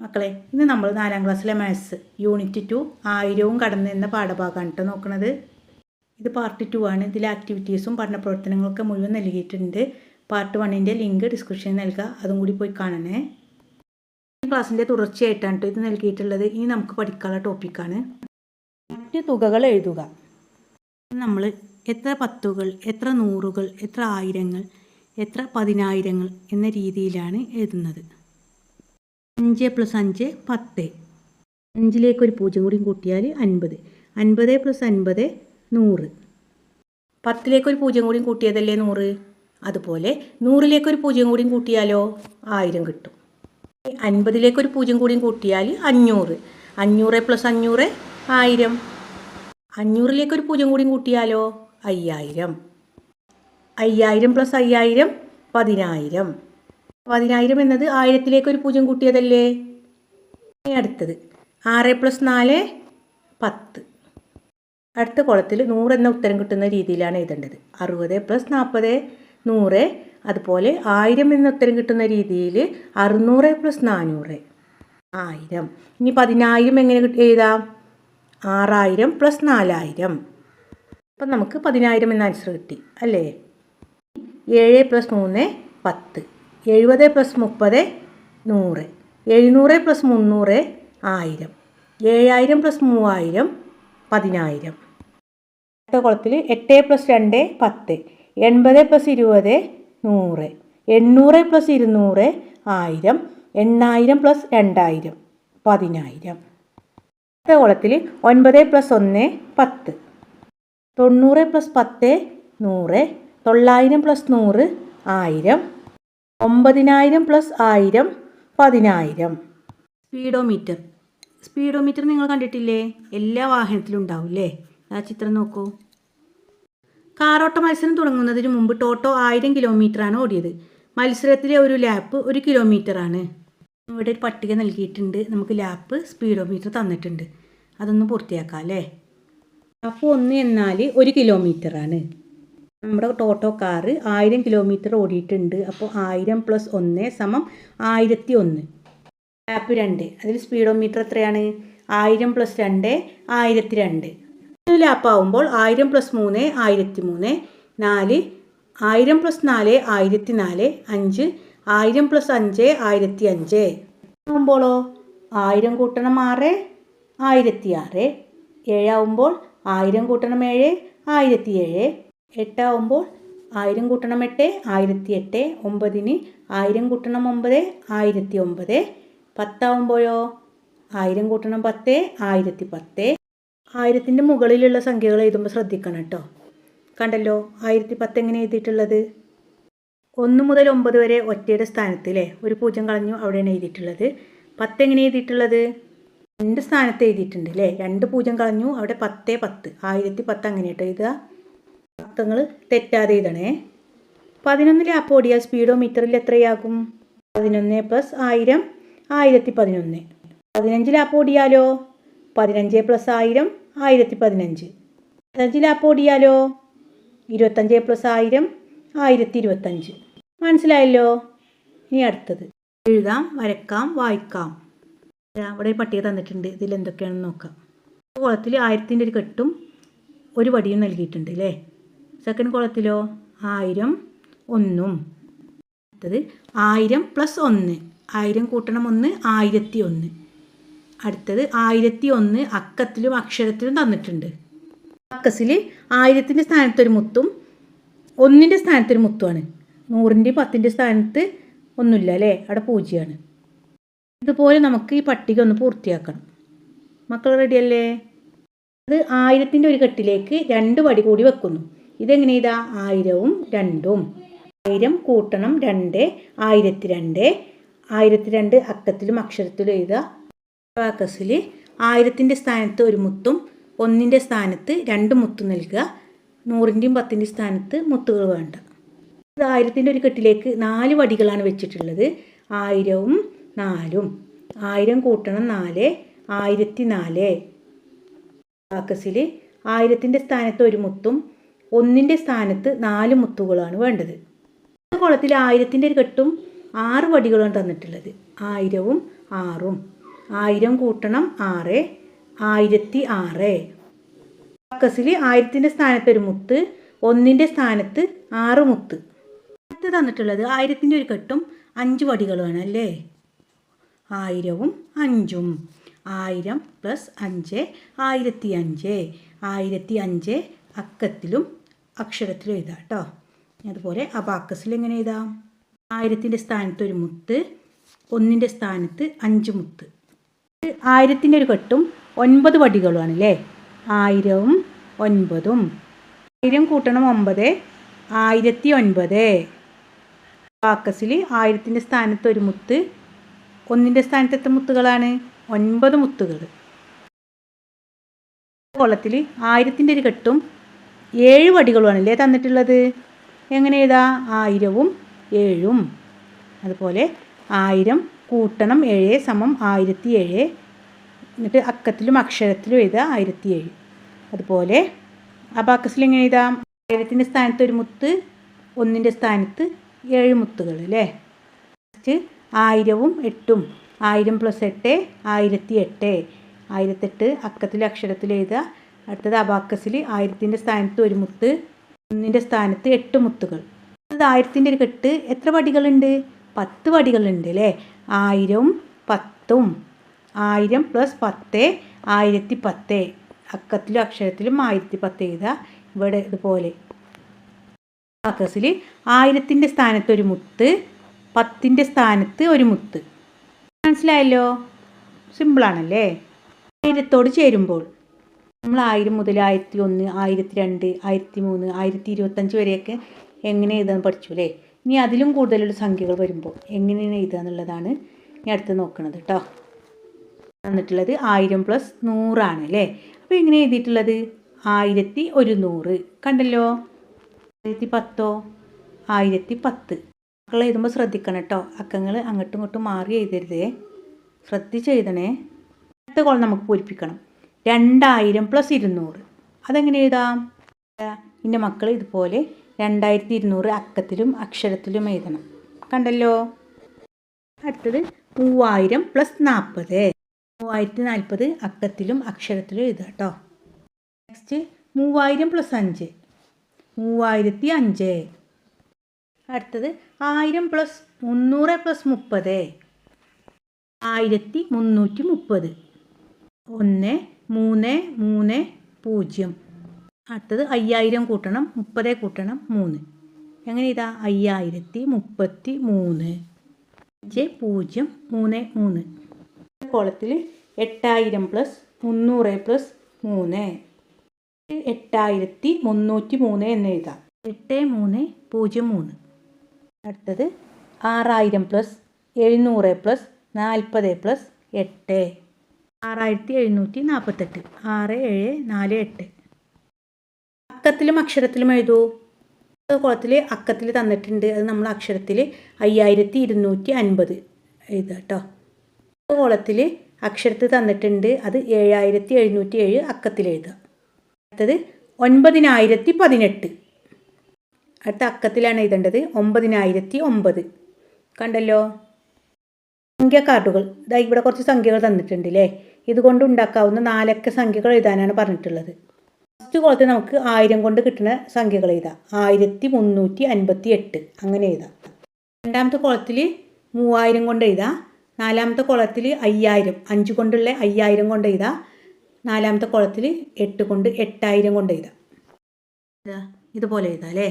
മക്കളെ ഇന്ന് നമ്മൾ നാലാം ക്ലാസ്സിലെ മാത്സ് യൂണിറ്റ് ടു ആയിരവും കടന്നു എന്ന പാഠഭാഗമാണ് കേട്ടോ നോക്കുന്നത് ഇത് പാർട്ട് ടു ആണ്. ഇതിലെ ആക്ടിവിറ്റീസും പഠന പ്രവർത്തനങ്ങളൊക്കെ മുഴുവൻ നൽകിയിട്ടുണ്ട്. പാർട്ട് വണ്ണിന്റെ ലിങ്ക് ഡിസ്ക്രിപ്ഷനിൽ നൽകുക അതും കൂടി പോയി കാണണേ. ക്ലാസ്സിന്റെ തുടർച്ചയായിട്ടാണ് കേട്ടോ ഇത് നൽകിയിട്ടുള്ളത്. ഇനി നമുക്ക് പഠിക്കാനുള്ള ടോപ്പിക്കാണ് മറ്റ് തുകകൾ എഴുതുക. നമ്മൾ എത്ര പത്തുകൾ എത്ര നൂറുകൾ എത്ര ആയിരങ്ങൾ എത്ര പതിനായിരങ്ങൾ എന്ന രീതിയിലാണ് എഴുതുന്നത്. അഞ്ച് പ്ലസ് അഞ്ച് പത്ത്. അഞ്ചിലേക്ക് ഒരു പൂജ്യം കൂടി കൂട്ടിയാൽ അൻപത്. അൻപത് പ്ലസ് അൻപത് നൂറ്. പത്തിലേക്ക് ഒരു പൂജ്യം കൂടി കൂട്ടിയതല്ലേ നൂറ്? അതുപോലെ നൂറിലേക്ക് ഒരു പൂജ്യം കൂടി കൂട്ടിയാലോ ആയിരം കിട്ടും. അൻപതിലേക്ക് ഒരു പൂജ്യം കൂടി കൂട്ടിയാൽ അഞ്ഞൂറ്. അഞ്ഞൂറ് പ്ലസ് അഞ്ഞൂറ് ആയിരം. അഞ്ഞൂറിലേക്ക് ഒരു പൂജ്യം കൂടി കൂട്ടിയാലോ അയ്യായിരം. അയ്യായിരം പ്ലസ് അയ്യായിരം പതിനായിരം. പതിനായിരം എന്നത് ആയിരത്തിലേക്ക് ഒരു പൂജ്യം കൂട്ടിയതല്ലേ? അടുത്തത്. ആറ് പ്ലസ് നാല് പത്ത്. അടുത്ത കുളത്തിൽ നൂറ് എന്ന ഉത്തരം കിട്ടുന്ന രീതിയിലാണ് എഴുതേണ്ടത്. അറുപത് പ്ലസ് നാൽപ്പത് നൂറ്. അതുപോലെ ആയിരം എന്ന ഉത്തരം കിട്ടുന്ന രീതിയിൽ അറുന്നൂറ് പ്ലസ് നാനൂറ്. ആയിരം. ഇനി പതിനായിരം എങ്ങനെ എഴുതാം? ആറായിരം പ്ലസ് നാലായിരം. അപ്പം നമുക്ക് പതിനായിരം എന്ന ആൻസർ കിട്ടി അല്ലേ? ഏഴ് പ്ലസ് മൂന്ന് പത്ത്. എഴുപത് പ്ലസ് മുപ്പത് നൂറ്. എഴുന്നൂറ് പ്ലസ് മുന്നൂറ് ആയിരം. ഏഴായിരം പ്ലസ് മൂവായിരം പതിനായിരം. അടുത്ത കുളത്തിൽ എട്ട് പ്ലസ് രണ്ട് പത്ത്. എൺപത് പ്ലസ് ഇരുപത് നൂറ്. എണ്ണൂറ് പ്ലസ് ഇരുന്നൂറ് ആയിരം. എണ്ണായിരം പ്ലസ് രണ്ടായിരം പതിനായിരം. അടുത്ത കുളത്തിൽ ഒൻപത് പ്ലസ് ഒന്ന് പത്ത്. തൊണ്ണൂറ് പ്ലസ് പത്ത് നൂറ്. തൊള്ളായിരം പ്ലസ് നൂറ് ആയിരം. ഒമ്പതിനായിരം പ്ലസ് ആയിരം പതിനായിരം. സ്പീഡോമീറ്റർ. സ്പീഡോമീറ്റർ നിങ്ങൾ കണ്ടിട്ടില്ലേ? എല്ലാ വാഹനത്തിലും ഉണ്ടാവില്ലേ? ആ ചിത്രം നോക്കൂ. കാറോട്ട മത്സരം തുടങ്ങുന്നതിന് മുമ്പ് ടോട്ടോ ആയിരം കിലോമീറ്ററാണ് ഓടിയത്. മത്സരത്തിലെ ഒരു ലാപ്പ് ഒരു കിലോമീറ്ററാണ്. ഇവിടെ ഒരു പട്ടിക നൽകിയിട്ടുണ്ട്. നമുക്ക് ലാപ്പ് സ്പീഡോമീറ്റർ തന്നിട്ടുണ്ട്. അതൊന്ന് പൂർത്തിയാക്കാം അല്ലേ? അപ്പോൾ ഒന്ന് എന്നാൽ ഒരു കിലോമീറ്ററാണ്. നമ്മുടെ ടോട്ടോ കാർ ആയിരം കിലോമീറ്റർ ഓടിയിട്ടുണ്ട്. അപ്പോൾ ആയിരം പ്ലസ് ഒന്ന് സമം ആയിരത്തി ഒന്ന് ലാപ്പ് രണ്ട്. അതിൽ സ്പീഡോമീറ്റർ എത്രയാണ്? ആയിരം പ്ലസ് രണ്ട് ആയിരത്തി രണ്ട് ഒരു ലാപ്പ് ആവുമ്പോൾ ആയിരം പ്ലസ് മൂന്ന് ആയിരത്തി മൂന്ന് നാല് ആയിരം പ്ലസ് നാല് ആയിരത്തി നാല് അഞ്ച് ആയിരം പ്ലസ് അഞ്ച് ആയിരത്തി അഞ്ച് ആവുമ്പോളോ? ആയിരം കൂട്ടണം ആറ് ആയിരത്തി ആറ് ഏഴാവുമ്പോൾ ആയിരം കൂട്ടണം ഏഴ് ആയിരത്തി ഏഴ് എട്ടാവുമ്പോൾ ആയിരം കൂട്ടണം എട്ട് ആയിരത്തി എട്ട് ഒമ്പതിന് ആയിരം കൂട്ടണം ഒമ്പത് ആയിരത്തി ഒമ്പത്. പത്താവുമ്പോഴോ? ആയിരം കൂട്ടണം പത്ത് ആയിരത്തി പത്ത്. ആയിരത്തിന്റെ മുകളിലുള്ള സംഖ്യകൾ എഴുതുമ്പോൾ ശ്രദ്ധിക്കണം കേട്ടോ. കണ്ടല്ലോ ആയിരത്തി പത്ത് എങ്ങനെ എഴുതിയിട്ടുള്ളത്? ഒന്ന് മുതൽ ഒമ്പത് വരെ ഒറ്റയുടെ സ്ഥാനത്ത് അല്ലേ ഒരു പൂജ്യം കളഞ്ഞു അവിടെയാണ് എഴുതിയിട്ടുള്ളത്. പത്ത് എങ്ങനെ എഴുതിയിട്ടുള്ളത്? രണ്ട് സ്ഥാനത്ത് എഴുതിയിട്ടുണ്ട് അല്ലേ രണ്ട് പൂജ്യം കളഞ്ഞു അവിടെ പത്തേ പത്ത്. ആയിരത്തി പത്ത് അങ്ങനെ കേട്ടോ എഴുതുക. അക്കങ്ങൾ തെറ്റാതെ എഴുതണേ. ആ ലാപ്പ് ഓടിയാൽ സ്പീഡോമീറ്ററിൽ എത്രയാകും? പതിനൊന്ന് പ്ലസ് ആയിരം ആയിരത്തി പതിനൊന്ന് പതിനഞ്ചിലെ ആ ഓടിയാലോ പതിനഞ്ച് പ്ലസ് ആയിരം ആയിരത്തി പതിനഞ്ച് പതിനഞ്ചിലെ ആ ഓടിയാലോ ഇരുപത്തഞ്ച് പ്ലസ് ആയിരം ആയിരത്തി ഇരുപത്തഞ്ച് മനസ്സിലായല്ലോ? ഇനി അടുത്തത്. എഴുതാം വരക്കാം വായിക്കാം. അവിടെ പട്ടിക തന്നിട്ടുണ്ട്. ഇതിൽ എന്തൊക്കെയാണെന്ന് നോക്കാം. കുളത്തിൽ ആയിരത്തിന്റെ ഒരു കെട്ടും ഒരു വടിയും നൽകിയിട്ടുണ്ട് അല്ലേ? സെക്കൻഡ് കോളത്തിലോ ആയിരം ഒന്നും. അടുത്തത് ആയിരം പ്ലസ് ഒന്ന്. ആയിരം കൂട്ടണം ഒന്ന് ആയിരത്തി ഒന്ന്. അടുത്തത് ആയിരത്തി ഒന്ന് അക്കത്തിലും അക്ഷരത്തിലും തന്നിട്ടുണ്ട്. അക്കസിൽ ആയിരത്തിന്റെ സ്ഥാനത്തൊരു മുത്തും ഒന്നിന്റെ സ്ഥാനത്തൊരു മുത്തുമാണ്. നൂറിന്റെയും പത്തിന്റെ സ്ഥാനത്ത് ഒന്നുമില്ല അല്ലേ? അവിടെ പൂജ്യമാണ്. ഇതുപോലെ നമുക്ക് ഈ പട്ടിക ഒന്ന് പൂർത്തിയാക്കണം. മക്കൾ റെഡിയല്ലേ അത് ആയിരത്തിന്റെ ഒരു കെട്ടിലേക്ക് രണ്ട് വടി കൂടി വെക്കുന്നു. ഇതെങ്ങനെ ഇതാ ആയിരവും രണ്ടും. ആയിരം കൂട്ടണം രണ്ട് ആയിരത്തി രണ്ട് ആയിരത്തി രണ്ട് അക്കത്തിലും അക്ഷരത്തിലും എഴുതുക. ബാക്കസിൽ ആയിരത്തിന്റെ സ്ഥാനത്ത് ഒരു മുത്തും ഒന്നിന്റെ സ്ഥാനത്ത് രണ്ട് മുത്തും നൽകുക. നൂറിന്റെയും പത്തിന്റെയും സ്ഥാനത്ത് മുത്തുകൾ വേണ്ട. ഇത് ആയിരത്തിന്റെ ഒരു കെട്ടിലേക്ക് നാല് വടികളാണ് വെച്ചിട്ടുള്ളത്. ആയിരവും നാലും. ആയിരം കൂട്ടണം നാല് ആയിരത്തി നാല് ബാക്കസിൽ ആയിരത്തിന്റെ സ്ഥാനത്ത് ഒരു മുത്തും ഒന്നിന്റെ സ്ഥാനത്ത് നാല് മുത്തുകളാണ് വേണ്ടത്. കുളത്തിൽ ആയിരത്തിന്റെ ഒരു കെട്ടും ആറ് വടികളാണ് തന്നിട്ടുള്ളത്. ആയിരവും ആറും. ആയിരം കൂട്ടണം ആറ്. ആയിരത്തി ആറ്. കക്കസിൽ ആയിരത്തിന്റെ സ്ഥാനത്ത് ഒരു മുത്ത് ഒന്നിന്റെ സ്ഥാനത്ത് ആറ് മുത്ത്. മുത്ത് തന്നിട്ടുള്ളത് ആയിരത്തിന്റെ ഒരു കെട്ടും അഞ്ച് വടികളുമാണ് അല്ലേ? ആയിരവും അഞ്ചും. ആയിരം പ്ലസ് അഞ്ച് ആയിരത്തി അഞ്ച്. ആയിരത്തി അഞ്ച് അക്കത്തിലും അക്ഷരത്തിലും എഴുതാം കേട്ടോ അതുപോലെ അബാക്കസിൽ എങ്ങനെ എഴുതാം? ആയിരത്തിന്റെ സ്ഥാനത്ത് ഒരു മുത്ത് ഒന്നിന്റെ സ്ഥാനത്ത് അഞ്ച് മുത്ത്. ആയിരത്തിന്റെ ഒരു കെട്ടും ഒൻപത് വടികളുമാണ് അല്ലേ ആയിരവും ഒൻപതും. ആയിരം കൂട്ടണം ഒമ്പത് ആയിരത്തി ഒൻപത്. ബാക്കസിൽ ആയിരത്തിന്റെ സ്ഥാനത്ത് ഒരു മുത്ത് ഒന്നിന്റെ സ്ഥാനത്ത് എത്ര മുത്തുകളാണ്? ഒൻപത് മുത്തുകൾ കൊള്ളത്തിൽ ആയിരത്തിന്റെ ഒരു കെട്ടും ഏഴ് വടികളുമാണല്ലേ തന്നിട്ടുള്ളത്? എങ്ങനെ എഴുതാ? ആയിരവും ഏഴും. അതുപോലെ ആയിരം കൂട്ടണം ഏഴ് സമം ആയിരത്തി ഏഴ്. എന്നിട്ട് അക്കത്തിലും അക്ഷരത്തിലും എഴുതുക ആയിരത്തി ഏഴ്. അതുപോലെ അബാക്കസിൽ എങ്ങനെ എഴുതാം? ആയിരത്തിന്റെ സ്ഥാനത്ത് ഒരു മുത്ത് ഒന്നിന്റെ സ്ഥാനത്ത് ഏഴ് മുത്തുകൾ അല്ലേ? നെക്സ്റ്റ് ആയിരവും എട്ടും. ആയിരം പ്ലസ് എട്ട് ആയിരത്തി എട്ട്. ആയിരത്തെട്ട് അക്കത്തിൽ അക്ഷരത്തിൽ എഴുതുക അടുത്തത് അബാക്കസിൽ ആയിരത്തിന്റെ സ്ഥാനത്ത് ഒരു മുത്ത് ഒന്നിന്റെ സ്ഥാനത്ത് എട്ട് മുത്തുകൾ. അടുത്തത് ആയിരത്തിന്റെ ഒരു കെട്ട് എത്ര വടികളുണ്ട് പത്ത് വടികളുണ്ട് അല്ലേ? ആയിരവും പത്തും. ആയിരം പ്ലസ് പത്ത് ആയിരത്തി പത്ത്. അക്കത്തിലും അക്ഷരത്തിലും ആയിരത്തി പത്ത് എഴുതുക. ഇവിടെ ഇതുപോലെ. അബാക്കസിൽ ആയിരത്തിന്റെ സ്ഥാനത്ത് ഒരു മുത്ത് പത്തിന്റെ സ്ഥാനത്ത് ഒരു മുത്ത്. മനസ്സിലായല്ലോ? സിമ്പിളാണല്ലേ? ആയിരത്തോട് ചേരുമ്പോൾ നമ്മൾ ആയിരം മുതൽ ആയിരത്തി ഒന്ന് ആയിരത്തി രണ്ട് ആയിരത്തി മൂന്ന് ആയിരത്തി ഇരുപത്തഞ്ച് വരെയൊക്കെ എങ്ങനെ എഴുതാൻ പഠിച്ചു അല്ലേ? ഇനി അതിലും കൂടുതലുള്ള സംഖ്യകൾ വരുമ്പോൾ എങ്ങനെയാണ് എഴുതുക എന്നുള്ളതാണ് ഇനി അടുത്ത് നോക്കുന്നത് കേട്ടോ തന്നിട്ടുള്ളത് ആയിരം പ്ലസ് നൂറാണ് അല്ലേ? അപ്പോൾ എങ്ങനെ എഴുതിയിട്ടുള്ളത്? ആയിരത്തി ഒരു നൂറ് കണ്ടല്ലോ? ആയിരത്തി പത്തോ? ആയിരത്തി പത്ത്. മക്കൾ എഴുതുമ്പോൾ ശ്രദ്ധിക്കണം കേട്ടോ അക്കങ്ങൾ അങ്ങോട്ടും ഇങ്ങോട്ടും മാറി എഴുതരുതേ. ശ്രദ്ധിച്ച് എഴുതണേ. അടുത്ത കോളം നമുക്ക് പൂരിപ്പിക്കണം. രണ്ടായിരം പ്ലസ് ഇരുന്നൂറ്. അതെങ്ങനെ എഴുതാം? എന്റെ മക്കൾ ഇതുപോലെ രണ്ടായിരത്തി ഇരുന്നൂറ് അക്കത്തിലും അക്ഷരത്തിലും എഴുതണം. കണ്ടല്ലോ? അടുത്തത് മൂവായിരം പ്ലസ് നാൽപ്പത് മൂവായിരത്തി നാൽപ്പത് അക്കത്തിലും അക്ഷരത്തിലും എഴുതുക കേട്ടോ നെക്സ്റ്റ് മൂവായിരം പ്ലസ് അഞ്ച്. മൂവായിരത്തി അഞ്ച്. അടുത്തത് ആയിരം പ്ലസ് മുന്നൂറ് പ്ലസ് മുപ്പത്. ആയിരത്തി മുന്നൂറ്റി മുപ്പത്. ഒന്ന് മൂന്ന് മൂന്ന് പൂജ്യം. അടുത്തത് അയ്യായിരം കൂട്ടണം മുപ്പത് കൂട്ടണം മൂന്ന്. എങ്ങനെ ഇതാ? അയ്യായിരത്തി മുപ്പത്തി മൂന്ന്. അഞ്ച് പൂജ്യം മൂന്ന് മൂന്ന്. കോളത്തിൽ എട്ടായിരം പ്ലസ് മുന്നൂറ് പ്ലസ് മൂന്ന്. എട്ടായിരത്തി മുന്നൂറ്റി മൂന്ന് എന്ന് എഴുതാം. എട്ട് മൂന്ന് പൂജ്യം മൂന്ന്. അടുത്തത് ആറായിരം പ്ലസ് എഴുന്നൂറ് പ്ലസ് നാൽപ്പത് പ്ലസ് എട്ട്. ആറായിരത്തി എഴുന്നൂറ്റി നാൽപ്പത്തെട്ട് ആറ് ഏഴ് നാല് എട്ട്. അക്കത്തിലും അക്ഷരത്തിലും എഴുതൂ. കുളത്തിൽ അക്കത്തിൽ തന്നിട്ടുണ്ട്. അത് നമ്മൾ അക്ഷരത്തിൽ അയ്യായിരത്തി ഇരുന്നൂറ്റി അൻപത് എഴുതുക കേട്ടോ കോളത്തിൽ അക്ഷരത്തിൽ തന്നിട്ടുണ്ട്. അത് ഏഴായിരത്തി എഴുന്നൂറ്റി ഏഴ് അക്കത്തിൽ എഴുതുക. അടുത്തത് ഒൻപതിനായിരത്തി പതിനെട്ട് അടുത്ത അക്കത്തിലാണ് എഴുതേണ്ടത്. ഒമ്പതിനായിരത്തി ഒമ്പത് കണ്ടല്ലോ? സംഖ്യ കാർഡുകൾ. ഇതാ ഇവിടെ കുറച്ച് സംഖ്യകൾ തന്നിട്ടുണ്ട് അല്ലേ ഇതുകൊണ്ട് ഉണ്ടാക്കാവുന്ന നാലക്ക സംഖ്യകൾ എഴുതാനാണ് പറഞ്ഞിട്ടുള്ളത്. ഫസ്റ്റ് കോളത്തിൽ നമുക്ക് ആയിരം കൊണ്ട് കിട്ടുന്ന സംഖ്യകൾ എഴുതാം. ആയിരത്തി മുന്നൂറ്റി അൻപത്തി എട്ട് അങ്ങനെ എഴുതാം. രണ്ടാമത്തെ കോളത്തിൽ മൂവായിരം കൊണ്ട് എഴുതാം. നാലാമത്തെ കോളത്തിൽ അയ്യായിരം. അഞ്ച് കൊണ്ടുള്ള അയ്യായിരം കൊണ്ട് എഴുതാം. നാലാമത്തെ കോളത്തിൽ എട്ട് കൊണ്ട് എട്ടായിരം കൊണ്ട് എഴുതാം. ഇതാ ഇതുപോലെ എഴുതാം അല്ലേ?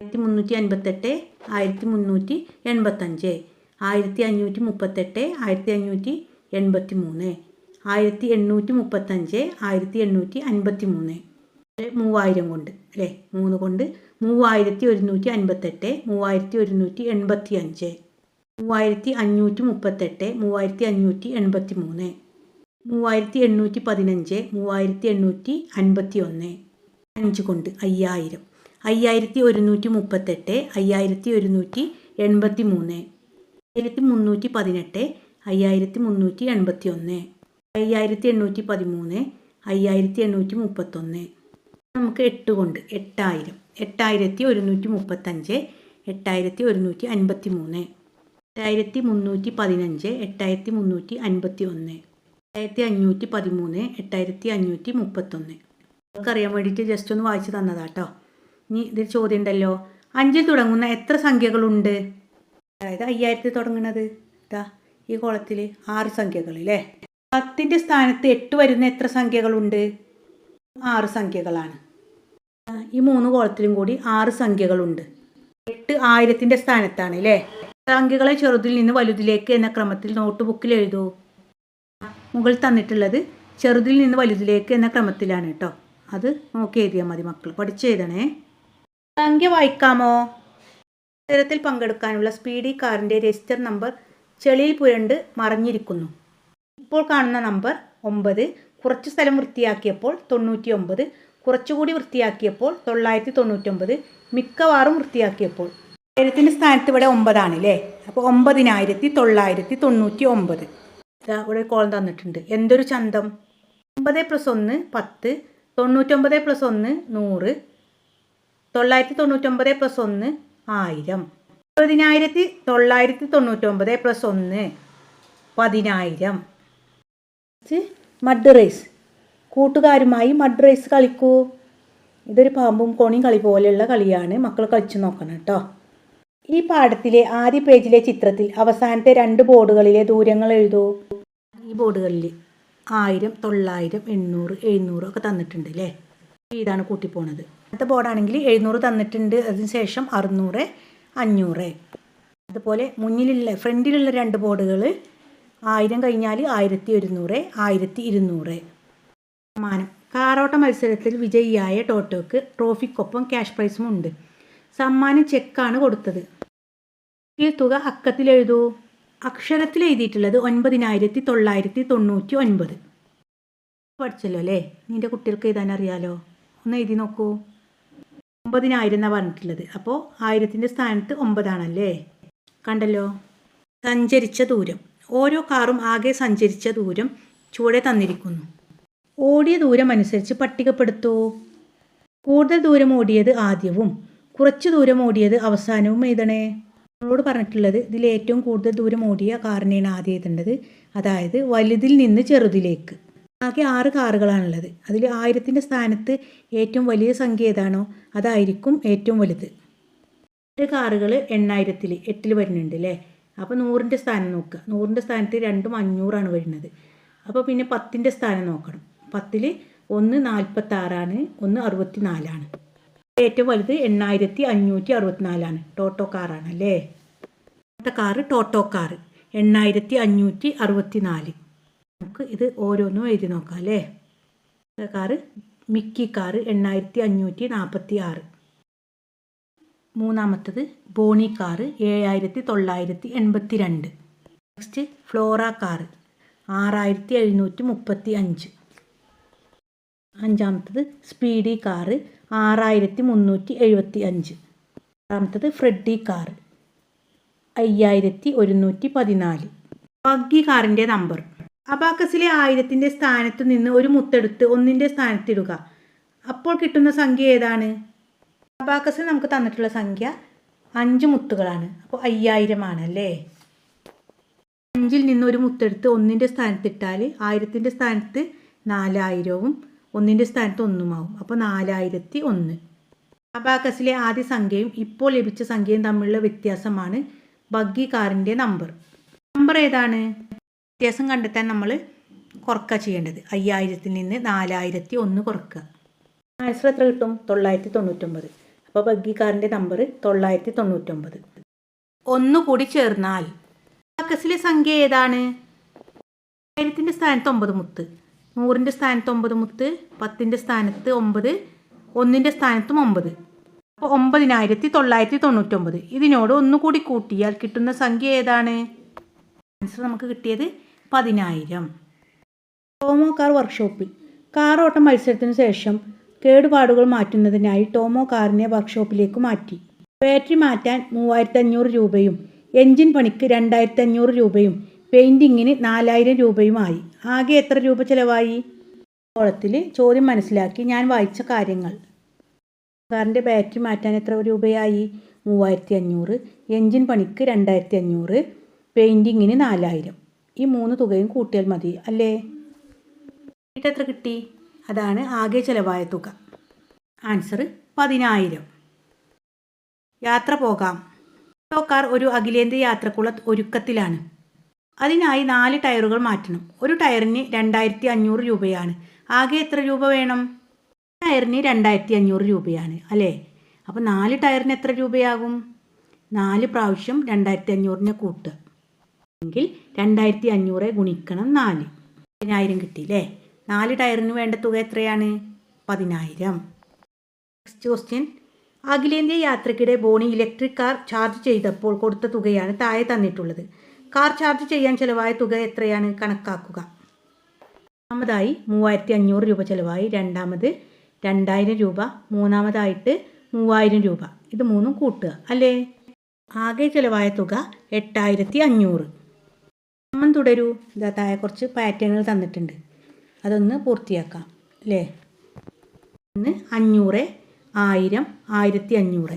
ആയിരത്തി മുന്നൂറ്റി അൻപത്തെട്ട് ആയിരത്തി മുന്നൂറ്റി എൺപത്തഞ്ച് ആയിരത്തി അഞ്ഞൂറ്റി മുപ്പത്തെട്ട് ആയിരത്തി അഞ്ഞൂറ്റി എൺപത്തി മൂന്ന് ആയിരത്തി എണ്ണൂറ്റി മുപ്പത്തഞ്ച് ആയിരത്തി എണ്ണൂറ്റി അൻപത്തി മൂന്ന് മൂവായിരം കൊണ്ട് അല്ലേ? മൂന്ന് കൊണ്ട് മൂവായിരത്തി ഒരുന്നൂറ്റി അൻപത്തെട്ട് മൂവായിരത്തി ഒരുന്നൂറ്റി എൺപത്തി അഞ്ച് മൂവായിരത്തി അഞ്ഞൂറ്റി മുപ്പത്തെട്ട് മൂവായിരത്തി അഞ്ഞൂറ്റി എൺപത്തി മൂന്ന് മൂവായിരത്തി എണ്ണൂറ്റി പതിനഞ്ച് മൂവായിരത്തി എണ്ണൂറ്റി അൻപത്തി ഒന്ന് അഞ്ച് കൊണ്ട് അയ്യായിരം. അയ്യായിരത്തി ഒരുന്നൂറ്റി മുപ്പത്തെട്ട് അയ്യായിരത്തി ഒരുന്നൂറ്റി എൺപത്തി മൂന്ന് അയ്യായിരത്തി മുന്നൂറ്റി പതിനെട്ട് അയ്യായിരത്തി മുന്നൂറ്റി എൺപത്തി ഒന്ന് അയ്യായിരത്തി എണ്ണൂറ്റി പതിമൂന്ന് അയ്യായിരത്തി എണ്ണൂറ്റി മുപ്പത്തൊന്ന് നമുക്ക് എട്ട് കൊണ്ട് എട്ടായിരം. എട്ടായിരത്തി ഒരുന്നൂറ്റി മുപ്പത്തഞ്ച് എട്ടായിരത്തി ഒരുന്നൂറ്റി അൻപത്തി മൂന്ന് എട്ടായിരത്തി മുന്നൂറ്റി പതിനഞ്ച് എട്ടായിരത്തി മുന്നൂറ്റി അൻപത്തി ഒന്ന് എട്ടായിരത്തി അഞ്ഞൂറ്റി പതിമൂന്ന് എട്ടായിരത്തി അഞ്ഞൂറ്റി മുപ്പത്തൊന്ന് നമുക്കറിയാൻ വേണ്ടിയിട്ട് ജസ്റ്റ് ഒന്ന് വായിച്ച് തന്നതാട്ടോ. ഇനി ഇതിൽ ചോദ്യം ഉണ്ടല്ലോ അഞ്ചിൽ തുടങ്ങുന്ന എത്ര സംഖ്യകളുണ്ട്? അതായത് അയ്യായിരത്തിൽ തുടങ്ങുന്നത് ഇതാ ഈ കോളത്തിൽ ആറ് സംഖ്യകൾ അല്ലേ പത്തിന്റെ സ്ഥാനത്ത് എട്ട് വരുന്ന എത്ര സംഖ്യകളുണ്ട്? ആറ് സംഖ്യകളാണ്. ഈ മൂന്ന് കോളത്തിലും കൂടി ആറ് സംഖ്യകളുണ്ട്. എട്ട് ആയിരത്തിന്റെ സ്ഥാനത്താണ് അല്ലേ? സംഖ്യകളെ ചെറുതിൽ നിന്ന് വലുതിലേക്ക് എന്ന ക്രമത്തിൽ നോട്ട് ബുക്കിൽ എഴുതൂ. മുകളിൽ തന്നിട്ടുള്ളത് ചെറുതിൽ നിന്ന് വലുതിലേക്ക് എന്ന ക്രമത്തിലാണ് കേട്ടോ അത് നോക്കി എഴുതിയാൽ മതി മക്കൾ പഠിച്ചെഴുതണേ സംഖ്യ വായിക്കാമോ? ഇത്തരത്തിൽ പങ്കെടുക്കാനുള്ള സ്പീഡി കാറിന്റെ രജിസ്റ്റർ നമ്പർ ചെളിയിൽ പുരണ്ട് മറഞ്ഞിരിക്കുന്നു. ഇപ്പോൾ കാണുന്ന നമ്പർ ഒമ്പത്. കുറച്ച് സ്ഥലം വൃത്തിയാക്കിയപ്പോൾ തൊണ്ണൂറ്റി ഒമ്പത് കുറച്ചുകൂടി വൃത്തിയാക്കിയപ്പോൾ തൊള്ളായിരത്തി തൊണ്ണൂറ്റൊമ്പത് മിക്കവാറും വൃത്തിയാക്കിയപ്പോൾ ആയിരത്തിന്റെ സ്ഥാനത്ത് ഇവിടെ ഒമ്പതാണ് അല്ലേ അപ്പോൾ ഒമ്പതിനായിരത്തി തൊള്ളായിരത്തി തൊണ്ണൂറ്റി ഒമ്പത് ഇതാ ഇവിടെ കോൾ തന്നിട്ടുണ്ട്. എന്തൊരു ചന്തം? ഒമ്പത് പ്ലസ് ഒന്ന് പത്ത്. തൊണ്ണൂറ്റൊമ്പത് പ്ലസ് ഒന്ന് നൂറ്. തൊള്ളായിരത്തി തൊണ്ണൂറ്റൊമ്പത് പ്ലസ് ഒന്ന് ആയിരം. പതിനായിരത്തി തൊള്ളായിരത്തി തൊണ്ണൂറ്റൊമ്പത് പ്ലസ് ഒന്ന് പതിനായിരം. മഡ് റേസ് കൂട്ടുകാരുമായി മഡ് റേസ് കളിക്കൂ. ഇതൊരു പാമ്പും കോണിയും കളി പോലെയുള്ള കളിയാണ്. മക്കൾ കളിച്ചു നോക്കണം കേട്ടോ. ഈ പാഠത്തിലെ ആദ്യ പേജിലെ ചിത്രത്തിൽ അവസാനത്തെ രണ്ട് ബോർഡുകളിലെ ദൂരങ്ങൾ എഴുതൂ. ഈ ബോർഡുകളിൽ ആയിരം തൊള്ളായിരം എണ്ണൂറ് എഴുന്നൂറ് ഒക്കെ തന്നിട്ടുണ്ട് അല്ലേ? ഇതാണ് കൂട്ടിപ്പോണത്. അടുത്ത ബോർഡാണെങ്കിൽ എഴുന്നൂറ് തന്നിട്ടുണ്ട്. അതിന് ശേഷം അറുന്നൂറ് അഞ്ഞൂറ്. അതുപോലെ മുന്നിലുള്ള ഫ്രണ്ടിലുള്ള രണ്ട് ബോർഡുകൾ ആയിരം കഴിഞ്ഞാൽ ആയിരത്തി ഒരുന്നൂറ് ആയിരത്തി ഇരുന്നൂറ് സമ്മാനം. കാറോട്ട മത്സരത്തിൽ വിജയിയായ ടോട്ടോക്ക് ട്രോഫിക്കൊപ്പം ക്യാഷ് പ്രൈസും ഉണ്ട് സമ്മാനം ചെക്കാണ് കൊടുത്തത്. ഈ തുക അക്കത്തിൽ എഴുതൂ അക്ഷരത്തിൽ എഴുതിയിട്ടുള്ളത് ഒൻപതിനായിരത്തി തൊള്ളായിരത്തി തൊണ്ണൂറ്റി ഒൻപത് പഠിച്ചല്ലോ അല്ലേ? നിന്റെ കുട്ടികൾക്ക് എഴുതാൻ അറിയാലോ? ഒന്ന് എഴുതി നോക്കൂ. ഒമ്പതിനായിരം എന്നാണ് പറഞ്ഞിട്ടുള്ളത്. അപ്പോൾ ആയിരത്തിന്റെ സ്ഥാനത്ത് ഒമ്പതാണല്ലേ? കണ്ടല്ലോ? സഞ്ചരിച്ച ദൂരം. ഓരോ കാറും ആകെ സഞ്ചരിച്ച ദൂരം ചുവടെ തന്നിരിക്കുന്നു. ഓടിയ ദൂരം അനുസരിച്ച് പട്ടികപ്പെടുത്തൂ. കൂടുതൽ ദൂരം ഓടിയത് ആദ്യവും കുറച്ച് ദൂരം ഓടിയത് അവസാനവും എഴുതണേ നമ്മളോട് പറഞ്ഞിട്ടുള്ളത് ഇതിൽ ഏറ്റവും കൂടുതൽ ദൂരം ഓടിയ കാറിനെയാണ് ആദ്യം എഴുതേണ്ടത്. അതായത് വലുതിൽ നിന്ന് ചെറുതിലേക്ക്. ആകെ ആറ് കാറുകളാണുള്ളത്. അതിൽ ആയിരത്തിന്റെ സ്ഥാനത്ത് ഏറ്റവും വലിയ സംഖ്യ ഏതാണോ അതായിരിക്കും ഏറ്റവും വലുത്. എട്ട് കാറുകൾ എണ്ണായിരത്തിൽ എട്ടിൽ വരുന്നുണ്ട് അല്ലേ? അപ്പോൾ നൂറിന്റെ സ്ഥാനം നോക്കുക. നൂറിന്റെ സ്ഥാനത്ത് രണ്ടും അഞ്ഞൂറാണ് വരുന്നത്. അപ്പോൾ പിന്നെ പത്തിന്റെ സ്ഥാനം നോക്കണം. പത്തിൽ ഒന്ന് നാൽപ്പത്താറാണ് ഒന്ന് അറുപത്തി നാലാണ് ഏറ്റവും വലുത് എണ്ണായിരത്തി അഞ്ഞൂറ്റി അറുപത്തിനാലാണ്. ടോട്ടോ കാറാണ് അല്ലേ? അടുത്ത കാറ് ടോട്ടോ കാറ് എണ്ണായിരത്തി അഞ്ഞൂറ്റി അറുപത്തി നാല് നമുക്ക് ഇത് ഓരോന്നും എഴുതി നോക്കാം അല്ലേ? കാറ് മിക്കി കാറ് എണ്ണായിരത്തി അഞ്ഞൂറ്റി നാൽപ്പത്തി ആറ് മൂന്നാമത്തത് ബോണി കാറ് ഏഴായിരത്തി തൊള്ളായിരത്തി എൺപത്തി രണ്ട് നെക്സ്റ്റ് ഫ്ലോറ കാർ ആറായിരത്തി എഴുന്നൂറ്റി മുപ്പത്തി അഞ്ച് അഞ്ചാമത്തത് സ്പീഡി കാർ ആറായിരത്തി മുന്നൂറ്റി എഴുപത്തി അഞ്ച് ആറാമത്തത് ഫ്രെഡി കാർ അയ്യായിരത്തി ഒരുന്നൂറ്റി പതിനാല് പഗ്ഗി കാറിന്റെ നമ്പർ. അബാക്കസിലെ ആയിരത്തിന്റെ സ്ഥാനത്ത് നിന്ന് ഒരു മുത്തെടുത്ത് ഒന്നിന്റെ സ്ഥാനത്തിടുക. അപ്പോൾ കിട്ടുന്ന സംഖ്യ ഏതാണ്? അബാക്കസിൽ നമുക്ക് തന്നിട്ടുള്ള സംഖ്യ അഞ്ച് മുത്തുകളാണ്. അപ്പോൾ അയ്യായിരമാണ് അല്ലേ? അഞ്ചിൽ നിന്ന് ഒരു മുത്തെടുത്ത് ഒന്നിന്റെ സ്ഥാനത്തിട്ടാൽ ആയിരത്തിന്റെ സ്ഥാനത്ത് നാലായിരവും ഒന്നിന്റെ സ്ഥാനത്ത് ഒന്നുമാവും. അപ്പോൾ നാലായിരത്തി ഒന്ന്. അബാക്കസിലെ ആദ്യ സംഖ്യയും ഇപ്പോൾ ലഭിച്ച സംഖ്യയും തമ്മിലുള്ള വ്യത്യാസമാണ് ബഗ്ഗി കാറിന്റെ നമ്പർ. നമ്പർ ഏതാണ്? വ്യത്യാസം കണ്ടെത്താൻ നമ്മൾ കുറക്കുക ചെയ്യേണ്ടത്. അയ്യായിരത്തിൽ നിന്ന് നാലായിരത്തി ഒന്ന് കുറക്കുക. ആൻസർ എത്ര കിട്ടും? തൊള്ളായിരത്തി തൊണ്ണൂറ്റൊമ്പത്. അപ്പോൾ ബഗ്ഗിക്കാരന്റെ നമ്പർ തൊള്ളായിരത്തി തൊണ്ണൂറ്റൊമ്പത് ഒന്നുകൂടി ചേർന്നാൽ. ബാക്കസിലെ സംഖ്യ ഏതാണ്? ആയിരത്തിന്റെ സ്ഥാനത്ത് ഒമ്പത് മുത്ത്. നൂറിന്റെ സ്ഥാനത്ത് ഒമ്പത് മുത്ത്. പത്തിന്റെ സ്ഥാനത്ത് ഒമ്പത്. ഒന്നിന്റെ സ്ഥാനത്തും ഒമ്പത്. അപ്പോൾ ഒമ്പതിനായിരത്തി തൊള്ളായിരത്തി തൊണ്ണൂറ്റൊമ്പത് ഇതിനോട് ഒന്നുകൂടി കൂട്ടിയാൽ കിട്ടുന്ന സംഖ്യ ഏതാണ്? ആൻസർ നമുക്ക് കിട്ടിയത് പതിനായിരം. ഓമോ കാർ വർക്ക്ഷോപ്പിൽ കാർ ഓട്ട മത്സരത്തിന് ശേഷം കേടുപാടുകൾ മാറ്റുന്നതിനായി ടോമോ കാറിനെ വർക്ക്ഷോപ്പിലേക്ക് മാറ്റി. ബാറ്ററി മാറ്റാൻ മൂവായിരത്തി അഞ്ഞൂറ് രൂപയും എൻജിൻ പണിക്ക് രണ്ടായിരത്തി അഞ്ഞൂറ് രൂപയും പെയിന്റിങ്ങിന് നാലായിരം രൂപയുമായി. ആകെ എത്ര രൂപ ചിലവായി? കോളത്തിൽ ചോദ്യം മനസ്സിലാക്കി ഞാൻ വായിച്ച കാര്യങ്ങൾ. കാറിന്റെ ബാറ്ററി മാറ്റാൻ എത്ര രൂപയായി? മൂവായിരത്തി അഞ്ഞൂറ് എൻജിൻ പണിക്ക് രണ്ടായിരത്തി അഞ്ഞൂറ് പെയിന്റിങ്ങിന് നാലായിരം. ഈ മൂന്ന് തുകയും കൂട്ടിയാൽ മതി അല്ലേ? എത്ര കിട്ടി? അതാണ് ആകെ ചിലവായ തുക. ആൻസർ പതിനായിരം. യാത്ര പോകാം. ഓട്ടോ കാർ ഒരു അഖിലേന്ത്യാ യാത്രക്കുള്ള ഒരുക്കത്തിലാണ്. അതിനായി നാല് ടയറുകൾ മാറ്റണം. ഒരു ടയറിന് രണ്ടായിരത്തി അഞ്ഞൂറ് രൂപയാണ്. ആകെ എത്ര രൂപ വേണം? ടയറിന് രണ്ടായിരത്തി അഞ്ഞൂറ് രൂപയാണ് അല്ലേ? അപ്പോൾ നാല് ടയറിന് എത്ര രൂപയാകും? നാല് പ്രാവശ്യം രണ്ടായിരത്തി അഞ്ഞൂറിനെ കൂട്ടുക. എങ്കിൽ രണ്ടായിരത്തി അഞ്ഞൂറെ ഗുണിക്കണം നാല്. പതിനായിരം കിട്ടിയില്ലേ നാല് ടയറിന് വേണ്ട തുക എത്രയാണ്? പതിനായിരം. നെക്സ്റ്റ് ക്വസ്റ്റ്യൻ അഖിലേന്ത്യാ യാത്രയ്ക്കിടെ ബോണി ഇലക്ട്രിക് കാർ ചാർജ് ചെയ്തപ്പോൾ കൊടുത്ത തുകയാണ് താഴെ തന്നിട്ടുള്ളത്. കാർ ചാർജ് ചെയ്യാൻ ചിലവായ തുക എത്രയാണ്? കണക്കാക്കുക. ഒന്നാമതായി മൂവായിരത്തി അഞ്ഞൂറ് രൂപ ചിലവായി. രണ്ടാമത് രണ്ടായിരം രൂപ. മൂന്നാമതായിട്ട് മൂവായിരം രൂപ. ഇത് മൂന്നും കൂട്ടുക അല്ലേ? ആകെ ചിലവായ തുക എട്ടായിരത്തി അഞ്ഞൂറ് തുടരൂ. ഇതാ താഴെ കുറച്ച് പാറ്റേണുകൾ തന്നിട്ടുണ്ട്. അതൊന്ന് പൂർത്തിയാക്കാം അല്ലേ ഒന്ന് അഞ്ഞൂറ് ആയിരം ആയിരത്തി അഞ്ഞൂറ്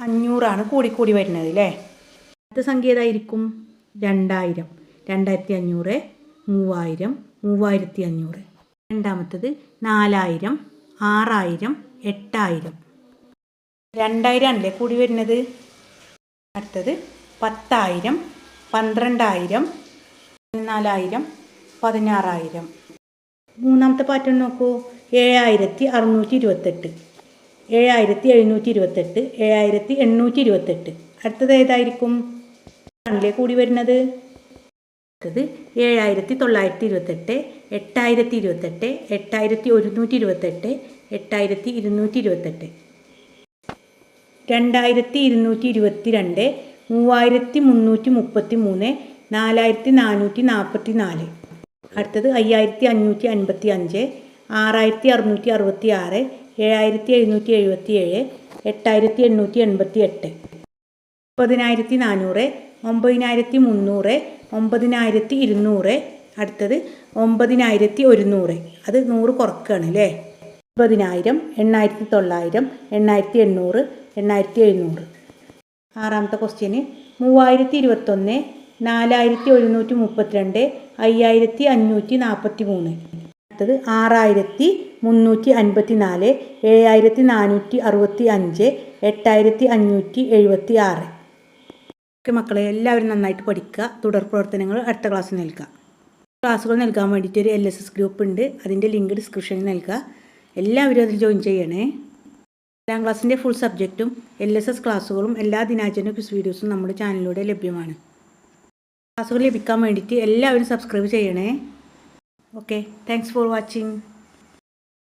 അഞ്ഞൂറാണ് കൂടിക്കൂടി വരുന്നത് അല്ലേ അടുത്ത സംഖ്യ ഏതായിരിക്കും? രണ്ടായിരം. രണ്ടായിരത്തി അഞ്ഞൂറ് മൂവായിരം മൂവായിരത്തി അഞ്ഞൂറ് രണ്ടാമത്തത് നാലായിരം ആറായിരം എട്ടായിരം. രണ്ടായിരം ആണല്ലേ കൂടി വരുന്നത്? അടുത്തത് പത്തായിരം പന്ത്രണ്ടായിരം പതിനാലായിരം പതിനാറായിരം. മൂന്നാമത്തെ പാറ്റേൺ നോക്കൂ. ഏഴായിരത്തി അറുന്നൂറ്റി ഇരുപത്തെട്ട് ഏഴായിരത്തി എഴുന്നൂറ്റി ഇരുപത്തെട്ട് ഏഴായിരത്തി എണ്ണൂറ്റി ഇരുപത്തെട്ട് അടുത്തത് ഏതായിരിക്കും? ആണല്ലേ കൂടി വരുന്നത്? അടുത്തത് ഏഴായിരത്തി തൊള്ളായിരത്തി ഇരുപത്തെട്ട് എട്ടായിരത്തി ഇരുപത്തെട്ട് എട്ടായിരത്തി ഒരുന്നൂറ്റി ഇരുപത്തെട്ട് എട്ടായിരത്തി ഇരുന്നൂറ്റി ഇരുപത്തെട്ട് രണ്ടായിരത്തി ഇരുന്നൂറ്റി ഇരുപത്തി രണ്ട് മൂവായിരത്തി മുന്നൂറ്റി മുപ്പത്തി മൂന്ന് നാലായിരത്തി നാനൂറ്റി നാൽപ്പത്തി നാല് അടുത്തത് അയ്യായിരത്തി അഞ്ഞൂറ്റി അൻപത്തി അഞ്ച് ആറായിരത്തി അറുന്നൂറ്റി അറുപത്തി ആറ് ഏഴായിരത്തി എഴുന്നൂറ്റി എഴുപത്തി ഏഴ് എട്ടായിരത്തി എണ്ണൂറ്റി എൺപത്തി എട്ട് മുപ്പതിനായിരത്തി നാനൂറ് ഒമ്പതിനായിരത്തി മുന്നൂറ് ഒമ്പതിനായിരത്തി ഇരുന്നൂറ് അടുത്തത് ഒമ്പതിനായിരത്തി ഒരുന്നൂറ് അത് നൂറ് കുറക്കുകയാണ് അല്ലേ ഒമ്പതിനായിരം എണ്ണായിരത്തി തൊള്ളായിരം എണ്ണായിരത്തി എണ്ണൂറ് എണ്ണായിരത്തി എഴുന്നൂറ് ആറാമത്തെ ക്വസ്റ്റ്യന് മൂവായിരത്തി ഇരുപത്തൊന്ന് നാലായിരത്തി ഒരുന്നൂറ്റി മുപ്പത്തിരണ്ട് അയ്യായിരത്തി അഞ്ഞൂറ്റി നാൽപ്പത്തി മൂന്ന് അടുത്തത് ആറായിരത്തി മുന്നൂറ്റി അൻപത്തി നാല് ഏഴായിരത്തി നാനൂറ്റി അറുപത്തി അഞ്ച് എട്ടായിരത്തി അഞ്ഞൂറ്റി എഴുപത്തി ആറ് ഓക്കെ മക്കളെ എല്ലാവരും നന്നായിട്ട് പഠിക്കുക. തുടർ പ്രവർത്തനങ്ങൾ അടുത്ത ക്ലാസ്സിൽ നൽകുക ക്ലാസ്സുകൾ നൽകാൻ വേണ്ടിയിട്ട് ഒരു എൽ എസ് എസ് ഗ്രൂപ്പ് ഉണ്ട്. അതിന്റെ ലിങ്ക് ഡിസ്ക്രിപ്ഷനിൽ നൽകുക എല്ലാവരും അതിൽ ജോയിൻ ചെയ്യണേ. എല്ലാം ക്ലാസ്സിന്റെ ഫുൾ സബ്ജക്റ്റും എൽ എസ് എസ് ക്ലാസ്സുകളും എല്ലാ ദിനാചരണ ക്വിസ് വീഡിയോസും നമ്മുടെ ചാനലിലൂടെ ലഭ്യമാണ്. ക്ലാസ്സുകൾ ലഭിക്കാൻ വേണ്ടിയിട്ട് എല്ലാവരും സബ്സ്ക്രൈബ് ചെയ്യണേ. Okay thanks for watching